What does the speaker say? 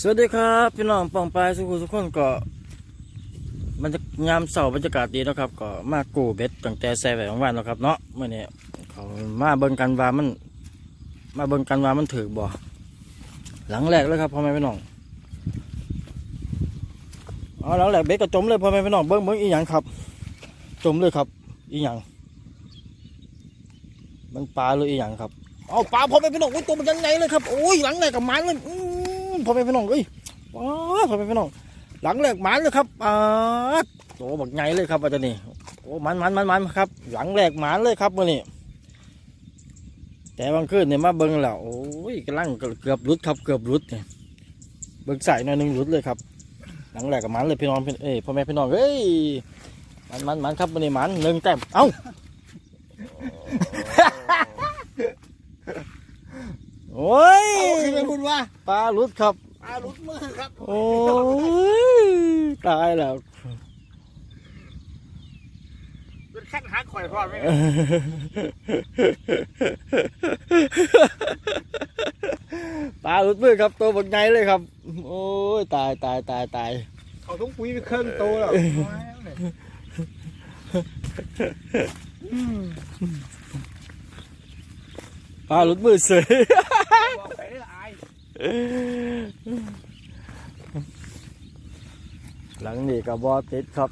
สวัสดีครับพี่น้องปองปลายสุขุทุกคนก็มันจะยามเสาร์บรรยากาศดีนะครับก็มากูเบ็ดตั้งแต่แซ่แหวของวันเนาะครับเนาะเมื่อนี้เขามาเบิ่งกันว่ามัน มาเบิ่งกันว่ามันถือบ่หลังแรกเลยครับพ่อแม่พี่น้องอ๋อหลังแรกเบ็ดก็จมเลยพ่อแม่พี่น้องเบิ่งเบิ่งอีหยังครับ จมเลยครับ อีหยังมันปลาหรืออีหยังครับเอาปลาพ่อแม่พี่น้องโอ้ยตัวมันยังไงเลยครับโอ้ยหลังแรกกับมันเลยอื พ่อแม่พี่น้องเอ้ยว้าพ่อแม่พี่น้องหลังแรกหมันเลยครับอ่าโตบักใหญ่เลยครับอาจารย์นี่โอ้มันมันมันมันครับ หลังแรกหมันเลยครับมื่อนี้แต่บางคืนเนี่ยมาเบิ้งแล้วโอ้ยกำลังเกือบรุดครับเกือบรุดเนี่ยเบิ้งใส่หน่อยนึงรุดเลยครับ หลังแรกกับมันเลยพี่น้องพี่เอ้ยพ่อแม่พี่น้องเอ้ยมันมันมันครับมื่อนี้มันหนึ่งแต้มเอ้าโอ้ยเอา คือเป็นคุณว่าปลารุดครับอารุดมือครับ โอ้ยตายแล้วเป็นขั้นหาข่อยพ่อไหมปลาหลุดมือครับตัวบักใหญ่เลยครับ โอ้ยตายตายตายตายเขาต้องปุ้ยไปเครื่องโตแล้วปลาหลุดมือเสย บอกไปได้อาย หลังนี้กับบอติดครับ